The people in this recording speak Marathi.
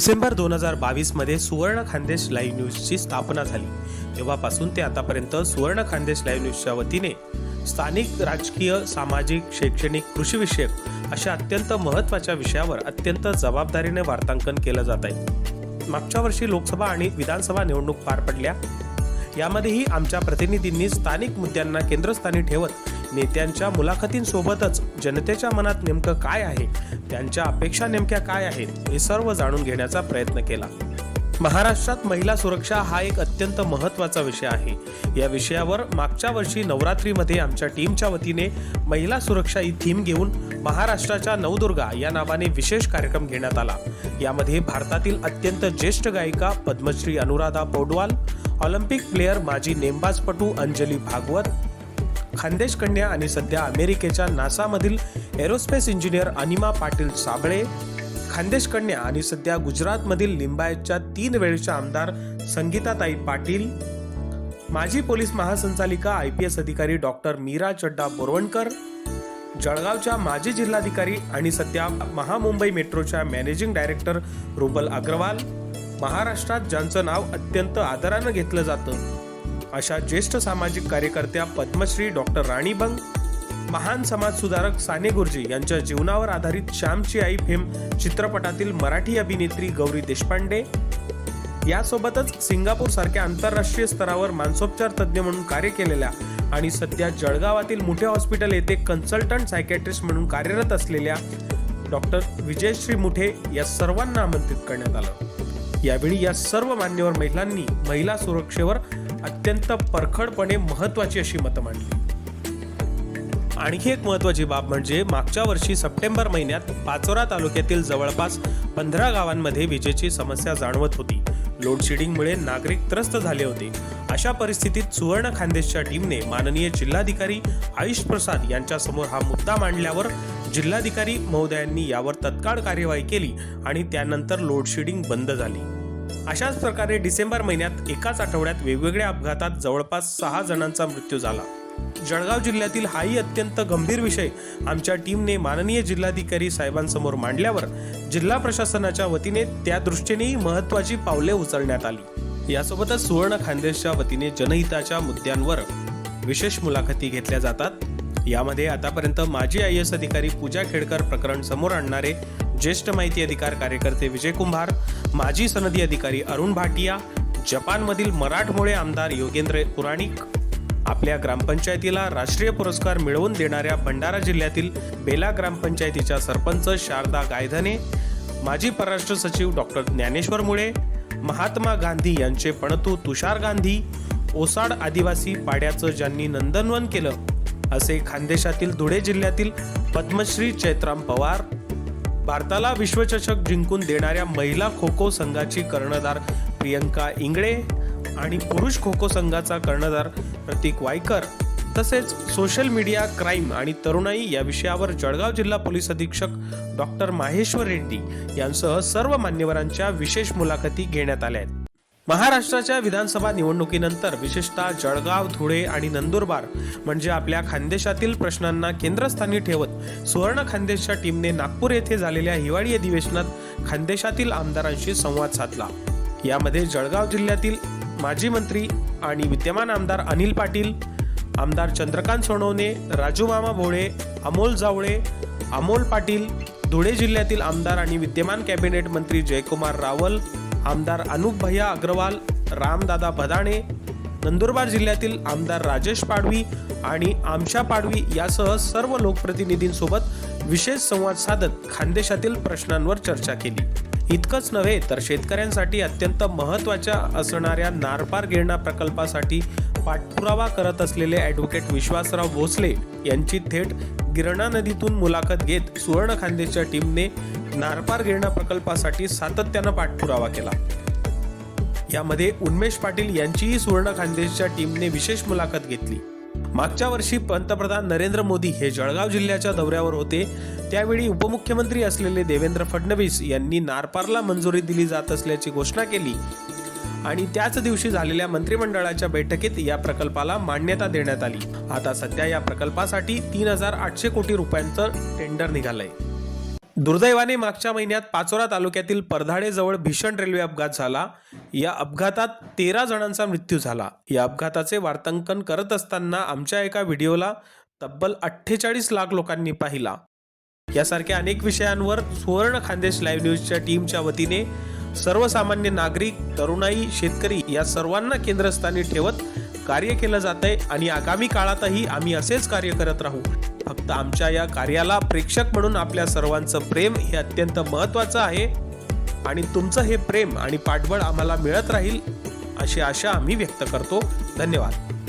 डिसेंबर दोन हजार बावीसमध्ये सुवर्ण खानदेश लाईव्ह न्यूजची स्थापना झाली. तेव्हापासून ते आतापर्यंत सुवर्ण खानदेश लाईव्ह न्यूजच्या वतीने स्थानिक राजकीय सामाजिक शैक्षणिक कृषीविषयक अशा अत्यंत महत्त्वाच्या विषयावर अत्यंत जबाबदारीने वार्तांकन केलं जात आहे. मागच्या वर्षी लोकसभा आणि विधानसभा निवडणूक पार पडल्या. यामध्येही आमच्या प्रतिनिधींनी स्थानिक मुद्द्यांना केंद्रस्थानी ठेवत नेत्यांच्या मुलाखतींसोबतच जनतेच्या मनात नेमकं काय आहे? त्यांच्या अपेक्षा नेमक्या काय आहेत? हे सर्व जाणून घेण्याचा प्रयत्न केला. महाराष्ट्रात महिला सुरक्षा हा एक अत्यंत महत्त्वाचा विषय आहे. या विषयावर मागच्या वर्षी नवरात्रीमध्ये आमच्या टीमच्या वतीने महिला सुरक्षा ही थीम घेऊन महाराष्ट्राच्या नवदुर्गा या नावाने विशेष कार्यक्रम घेण्यात आला. यामध्ये भारतातील अत्यंत ज्येष्ठ गायिका पद्मश्री अनुराधा पौडवाल ऑलिम्पिक प्लेअर माजी नेमबाजपटू अंजली भागवत खानदेश कन्या आणि सध्या अमेरिकेच्या नासामधील एरोस्पेस इंजिनियर अनिमा पाटील साबळे खानदेश कन्या आणि सध्या गुजरातमधील लिंबायतच्या तीन वेळच्या आमदार संगीताताई पाटील माजी पोलीस महासंचालिका आय पी एस अधिकारी डॉक्टर मीरा चड्डा बोरवणकर जळगावच्या माजी जिल्हाधिकारी आणि सध्या महामुंबई मेट्रोच्या मॅनेजिंग डायरेक्टर रुबल अग्रवाल महाराष्ट्रात ज्यांचं नाव अत्यंत आदरानं घेतलं जातं. अशा ज्येष्ठ सामाजिक कार्यकर्त्या पद्मश्री डॉक्टर राणी बंग महान समाजसुधारक साने गुरुजी यांच्या जीवनावर आधारित श्यामची आई फेम चित्रपटातील मराठी अभिनेत्री गौरी देशपांडे. यासोबतच सिंगापूर सारख्या आंतरराष्ट्रीय स्तरावर मानसोपचार तज्ज्ञ म्हणून कार्य केलेल्या आणि सध्या जळगावातील मोठे हॉस्पिटल येथे कन्सल्टंट सायकॅट्रिस्ट म्हणून कार्यरत असलेल्या डॉक्टर विजयश्री मुठे या सर्वांना आमंत्रित करण्यात आलं. यावेळी या सर्व मान्यवर महिलांनी महिला सुरक्षेवर अत्यंत परखडपणे महत्वाची अशी मतं मांडली. आणखी एक महत्वाची बाब म्हणजे मागच्या वर्षी सप्टेंबर महिन्यात पाचोरा तालुक्यातील जवळपास पंधरा गावांमध्ये विजेची समस्या जाणवत होती. लोडशेडिंगमुळे नागरिक त्रस्त झाले होते. अशा परिस्थितीत सुवर्ण खानदेशच्या टीमने माननीय जिल्हाधिकारी आयुष प्रसाद यांच्यासमोर हा मुद्दा मांडल्यावर जिल्हाधिकारी महोदयांनी यावर तत्काळ कार्यवाही केली आणि त्यानंतर लोडशेडिंग बंद झाली. अशाच प्रकारे डिसेंबर महिन्यात एकाच आठवड्यात वेगवेगळ्या अपघातात जवळपास सहा जणांचा मृत्यू झाला. जळगाव जिल्ह्यातील हाही अत्यंत गंभीर विषय आमच्या टीमने माननीय जिल्हाधिकारी साहेबांसमोर मांडल्यावर जिल्हा प्रशासनाच्या वतीने त्या दृष्टीनेही महत्वाची पावले उचलण्यात आली. यासोबतच सुवर्ण खानदेशच्या वतीने जनहिताच्या मुद्द्यांवर विशेष मुलाखती घेतल्या जातात. यामध्ये आतापर्यंत माजी आय एस अधिकारी पूजा खेडकर प्रकरण समोर आणणारे ज्येष्ठ माहिती अधिकार कार्यकर्ते विजय कुंभार माजी सनदी अधिकारी अरुण भाटिया जपानमधील मराठमोळे आमदार योगेंद्र पुराणिक आपल्या ग्रामपंचायतीला राष्ट्रीय पुरस्कार मिळवून देणाऱ्या भंडारा जिल्ह्यातील बेला ग्रामपंचायतीच्या सरपंच शारदा गायधने माजी परराष्ट्र सचिव डॉक्टर ज्ञानेश्वर मुळे महात्मा गांधी यांचे पणतू तुषार गांधी ओसाड आदिवासी पाड्याचं ज्यांनी नंदनवन केलं असे खानदेशातील धुळे जिल्ह्यातील पद्मश्री चैत्राम पवार भारताला विश्वचषक जिंकून देणाऱ्या महिला खो खो संघाची कर्णधार प्रियंका इंगळे आणि पुरुष खो खो संघाचा कर्णधार प्रतीक वायकर तसेच सोशल मीडिया क्राईम आणि तरुणाई या विषयावर जळगाव जिल्हा पोलीस अधीक्षक डॉक्टर माहेश्वर रेड्डी यांसह सर्व मान्यवरांच्या विशेष मुलाखती घेण्यात आल्या आहेत. महाराष्ट्राच्या विधानसभा निवडणुकीनंतर विशेषतः जळगाव धुळे आणि नंदुरबार म्हणजे आपल्या खानदेशातील प्रश्नांना केंद्रस्थानी ठेवत सुवर्ण खानदेशच्या टीमने नागपूर येथे झालेल्या हिवाळी अधिवेशनात खानदेशातील आमदारांशी संवाद साधला. यामध्ये जळगाव जिल्ह्यातील माजी मंत्री आणि विद्यमान आमदार अनिल पाटील आमदार चंद्रकांत सोनवणे राजूमामा भोळे अमोल जावळे अमोल पाटील धुळे जिल्ह्यातील आमदार आणि विद्यमान कॅबिनेट मंत्री जयकुमार रावल आमदार अनुप भैया अग्रवाल रामदादा भदाणे नंदुरबार जिल्ह्यातील आमदार राजेश पाडवी आणि आमशा पाडवी यासह सर्व लोकप्रतिनिधींसोबत विशेष संवाद साधत खानदेशातील प्रश्नांवर चर्चा केली. इतकंच नव्हे तर शेतकऱ्यांसाठी अत्यंत महत्त्वाच्या असणाऱ्या नारपार गिरणा प्रकल्पासाठी पाठपुरावा करत असलेले ॲडव्होकेट विश्वासराव भोसले यांची थेट गिरणा नदीतून मुलाखत घेत सुवर्ण खानदेशच्या टीमने नारपार गिरणा प्रकल्पासाठी सातत्यानं पाठपुरावा केला. यामध्ये उन्मेष पाटील यांचीही सुवर्ण खानदेशच्या टीमने विशेष मुलाखत घेतली. मागच्या वर्षी पंतप्रधान नरेंद्र मोदी हे जळगाव जिल्ह्याच्या दौऱ्यावर होते. त्यावेळी उपमुख्यमंत्री असलेले देवेंद्र फडणवीस यांनी नारपारला मंजुरी दिली जात असल्याची घोषणा केली. आणि त्याच दिवशी झालेल्या मंत्रिमंडळाच्या बैठकीत या प्रकल्पाला मान्यता देण्यात आली. आता सध्या या प्रकल्पासाठी तीन हजार आठशे कोटी रुपयांचं टेंडर निघालंय. दुर्दैवाने मागच्या महिन्यात पाचोरा तालुक्यातील परधाडेजवळ भीषण रेल्वे अपघात झाला. या अपघातात तेरा जणांचा मृत्यू झाला. या अपघाताचे वार्तांकन करत असताना आमच्या एका व्हिडिओला तब्बल अठ्ठेचाळीस लाख लोकांनी पाहिला. यासारख्या अनेक विषयांवर सुवर्ण खानदेश लाईव्ह न्यूजच्या टीमच्या वतीने सर्वसामान्य नागरिक तरुणाई शेतकरी या सर्वांना केंद्रस्थानी ठेवत कार्य केलं जात आहे आणि आगामी काळातही आम्ही असेच कार्य करत राहू. फक्त आमच्या या कार्याला प्रेक्षक म्हणून आपल्या सर्वांचं प्रेम हे अत्यंत महत्त्वाचं आहे. आणि तुमचं हे प्रेम आणि पाठबळ आम्हाला मिळत राहील अशी आशा आम्ही व्यक्त करतो. धन्यवाद.